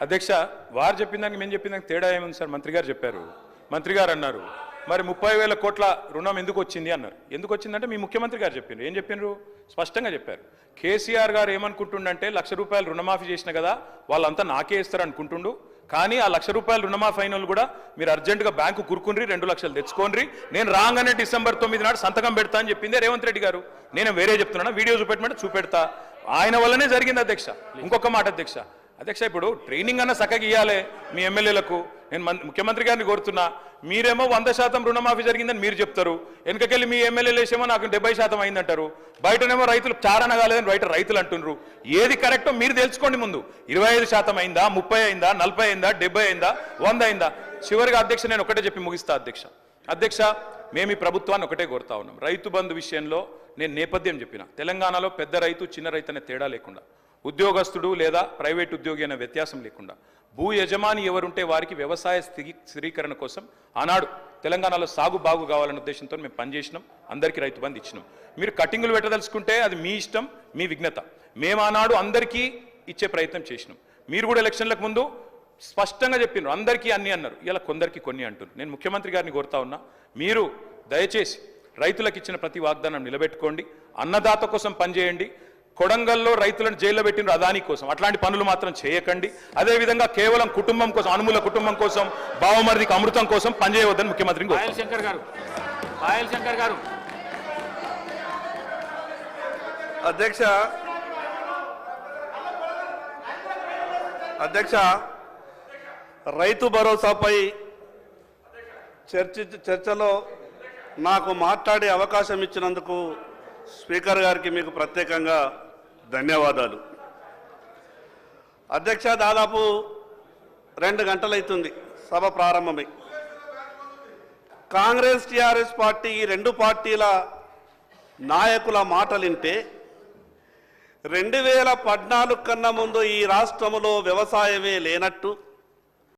అధ్యక్ష వారు చెప్పిన దానికి మేము చెప్పిన దానికి తేడా ఏముంది సార్? మంత్రి గారు చెప్పారు. మంత్రి గారు అన్నారు. మరి ముప్పై వేల కోట్ల రుణం ఎందుకు వచ్చింది అన్నారు. ఎందుకు వచ్చిందంటే మీ ముఖ్యమంత్రి గారు చెప్పిండ్రు. ఏం చెప్పిండ్రు? స్పష్టంగా చెప్పారు. కేసీఆర్ గారు ఏమనుకుంటుండంటే లక్ష రూపాయలు రుణమాఫీ చేసిన కదా వాళ్ళంతా నాకే ఇస్తారు అనుకుంటుండు. కానీ ఆ లక్ష రూపాయలు రుణమాఫీ అయిన కూడా మీరు అర్జెంటుగా బ్యాంకు కురుకుండ్రి రెండు లక్షలు తెచ్చుకోండి నేను రాగానే డిసెంబర్ తొమ్మిది నాడు సంతకం పెడతా అని చెప్పింది రేవంత్ రెడ్డి గారు. నేను వేరే చెప్తున్నాను? వీడియో చూపెట్టమంటే చూపెడతా. ఆయన వల్లనే జరిగింది అధ్యక్ష. ఇంకొక మాట అధ్యక్ష. అధ్యక్ష ఇప్పుడు ట్రైనింగ్ అన్న చక్కగా ఇవ్వాలి మీ ఎమ్మెల్యేలకు. నేను ముఖ్యమంత్రి గారిని కోరుతున్నా. మీరేమో వంద శాతం రుణమాఫీ జరిగిందని మీరు చెప్తారు. వెనకకెళ్ళి మీ ఎమ్మెల్యేలు వేసేమో నాకు డెబ్బై శాతం అయిందంటారు. బయటనేమో రైతులు చారణ కాలేదని బయట రైతులు అంటున్నారు ఏది కరెక్టో మీరు తెలుసుకోండి ముందు. ఇరవై ఐదు శాతం అయిందా ముప్పై అయిందా నలభై అయిందా డెబ్బై అయిందా వంద అయిందా? చివరిగా అధ్యక్ష నేను ఒకటే చెప్పి ముగిస్తా అధ్యక్ష. అధ్యక్ష మేము ఈ ప్రభుత్వాన్ని ఒకటే కోరుతా ఉన్నాం. రైతు బంధు విషయంలో నేను నేపథ్యం చెప్పిన. తెలంగాణలో పెద్ద రైతు చిన్న రైతు అనే తేడా లేకుండా. ఉద్యోగస్తుడు లేదా ప్రైవేట్ ఉద్యోగి అనే వ్యత్యాసం లేకుండా భూ యజమాని ఎవరుంటే వారికి వ్యవసాయ స్థితి స్థిరీకరణ కోసం ఆనాడు తెలంగాణలో సాగు బాగు కావాలనే ఉద్దేశంతో మేము పనిచేసినాం అందరికీ రైతు బంధు ఇచ్చినాం. మీరు కటింగులు పెట్టదలుచుకుంటే అది మీ ఇష్టం మీ విఘ్నత. మేము ఆనాడు అందరికీ ఇచ్చే ప్రయత్నం చేసినాం. మీరు కూడా ఎలక్షన్లకు ముందు స్పష్టంగా చెప్పినారు అందరికీ అన్ని అన్నారు. ఇలా కొందరికి కొన్ని అంటున్నారు. నేను ముఖ్యమంత్రి గారిని కోరుతా ఉన్నా మీరు దయచేసి రైతులకు ఇచ్చిన ప్రతి వాగ్దానం నిలబెట్టుకోండి అన్నదాత కోసం పనిచేయండి కొడంగల్లో రైతులను జైల్లో పెట్టిన అదాని కోసం. అట్లాంటి పనులు మాత్రం చేయకండి. అదేవిధంగా కేవలం కుటుంబం కోసం అనుమూల కుటుంబం కోసం బావమరిదికి అమృతం కోసం పనిచేయవద్దని పాయల్ శంకర్ గారు. శంకర్ గారు. అధ్యక్ష. అధ్యక్ష. రైతు భరోసాపై చర్చ చర్చలో నాకు మాట్లాడే అవకాశం ఇచ్చినందుకు స్పీకర్ గారికి మీకు ప్రత్యేకంగా ధన్యవాదాలు. అధ్యక్ష దాదాపు రెండు గంటలైతుంది సభ ప్రారంభమై. కాంగ్రెస్ టీఆర్ఎస్ పార్టీ ఈ రెండు పార్టీల నాయకుల మాటలింటే రెండు వేల పద్నాలుగు కన్నా ముందు ఈ రాష్ట్రంలో వ్యవసాయమే లేనట్టు